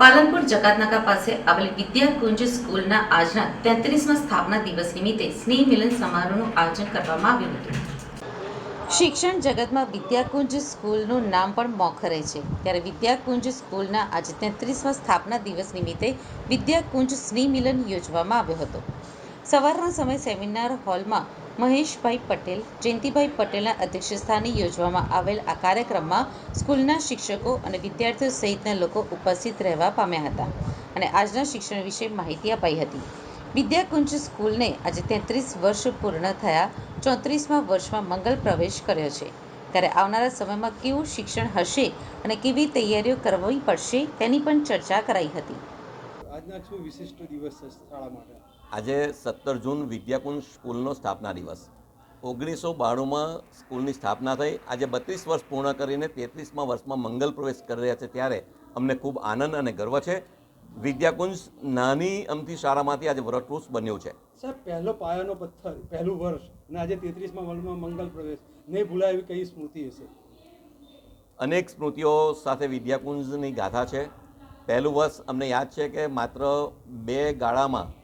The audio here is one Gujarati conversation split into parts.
પાલનપુર જકાતનાકા પાસે આવેલ વિદ્યાકુંજ સ્કૂલના આજના તેત્રીસમાં સ્થાપના દિવસ નિમિત્તે સ્નેહ મિલન સમારોહનું આયોજન કરવામાં આવ્યું હતું. શિક્ષણ જગતમાં વિદ્યાકુંજ સ્કૂલનું નામ પણ મોખરે છે. ત્યારે વિદ્યાકુંજ સ્કૂલના આજે તેત્રીસમાં સ્થાપના દિવસ નિમિત્તે વિદ્યાકુંજ સ્નેહ મિલન યોજવામાં આવ્યો હતો. સવારના સમયે સેમિનાર હોલમાં મહેશભાઈ પટેલ, જયંતિભાઈ પટેલના અધ્યક્ષસ્થાને યોજવામાં આવેલ આ કાર્યક્રમમાં સ્કૂલના શિક્ષકો અને વિદ્યાર્થીઓ સહિતના લોકો ઉપસ્થિત રહેવા પામ્યા હતા અને આજના શિક્ષણ વિશે માહિતી અપાઈ હતી. વિદ્યાકુંજ સ્કૂલને આજે તેત્રીસ વર્ષ પૂર્ણ થયા ચોત્રીસમાં વર્ષમાં મંગલ પ્રવેશ કર્યો છે. ત્યારે આવનારા સમયમાં કેવું શિક્ષણ હશે અને કેવી તૈયારીઓ કરવી પડશે તેની પણ ચર્ચા કરાઈ હતી. આજના શું વિશિષ્ટ દિવસ શાળા માટે. આજે સત્તર જૂન વિદ્યાકુંજ સ્કૂલનો સ્થાપના દિવસ. ઓગણીસો બાણુંમાં સ્કૂલની સ્થાપના થઈ. આજે બત્રીસ વર્ષ પૂર્ણ કરીને તેત્રીસમાં વર્ષમાં મંગલ પ્રવેશ કરી રહ્યા છે ત્યારે અમને ખૂબ આનંદ અને ગર્વ છે. વિદ્યાકુંજ નાની અમથી શાળામાંથી આજે વરટવૃક્ષ બન્યું છે. સાહેબ પહેલો પાયાનો પથ્થર પહેલું વર્ષ અને આજે તેત્રીસમાં વર્ષમાં મંગલ પ્રવેશ. નહીં ભૂલાય એવી કઈ સ્મૃતિ હશે? અનેક સ્મૃતિઓ સાથે વિદ્યાકુંજની ગાથા છે. પહેલું વર્ષ અમને યાદ છે કે માત્ર બે ગાળામાં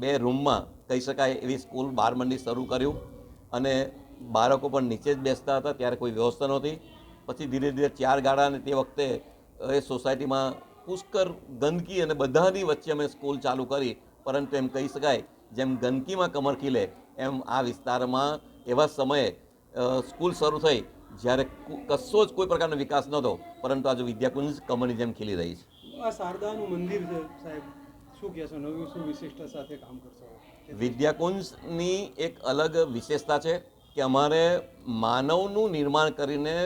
બે રૂમમાં કહી શકાય એવી સ્કૂલ બાર મંડી શરૂ કર્યું અને બાળકો પણ નીચે જ બેસતા હતા, ત્યારે કોઈ વ્યવસ્થા નહોતી. પછી ધીરે ધીરે ચાર ગાળા અને તે વખતે એ સોસાયટીમાં પુષ્કર ગંદકી અને બધાની વચ્ચે અમે સ્કૂલ ચાલુ કરી. પરંતુ એમ કહી શકાય, જેમ ગંદકીમાં કમર ખીલે, એમ આ વિસ્તારમાં એવા સમયે સ્કૂલ શરૂ થઈ, જ્યારે કશો જ કોઈ પ્રકારનો વિકાસ નહોતો. પરંતુ આજે વિદ્યાકુંજ કમરની જેમ ખીલી રહી છે. આ શારદાનું મંદિર છે સાહેબ. શું કહેશો નવી શું વિશિષ્ટ સાથે કામ કરશો? વિદ્યાકુંજની એક અલગ વિશેષતા છે કે અમારે માનવનું નિર્માણ કરીને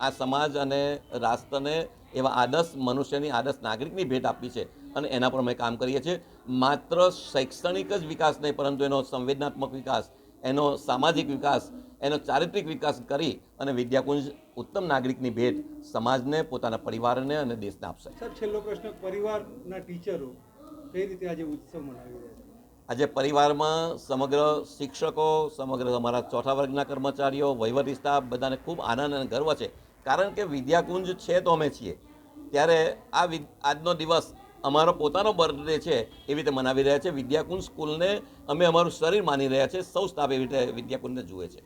આ સમાજ અને રાષ્ટ્રને એવા આદર્શ મનુષ્યની આદર્શ નાગરિકની ભેટ આપી છે અને એના પર અમે કામ કરીએ છીએ. માત્ર શૈક્ષણિક જ વિકાસ નહીં પરંતુ એનો સંવેદનાત્મક વિકાસ એનો સામાજિક વિકાસ એનો ચારિત્રિક વિકાસ કરી અને વિદ્યાકુંજ ઉત્તમ નાગરિકની ભેટ સમાજને પોતાના પરિવારને અને દેશને આપશે. સર છેલ્લો પ્રશ્ન. પરિવારના ટીચરો આજે આજે પરિવારમાં સમગ્ર શિક્ષકો, સમગ્ર અમારા ચોથા વર્ગના કર્મચારીઓ, વહીવટી સ્ટાફ બધાને ખૂબ આનંદ અને ગર્વ છે. કારણ કે વિદ્યાકુંજ છે તો અમે છીએ. ત્યારે આ આજનો દિવસ અમારો પોતાનો બર્થડે છે એવી રીતે મનાવી રહ્યા છે. વિદ્યાકુંજ સ્કૂલને અમે અમારું શરીર માની રહ્યા છે. સૌ સ્ટાફ એવી રીતે વિદ્યાકુંજને જુએ છે.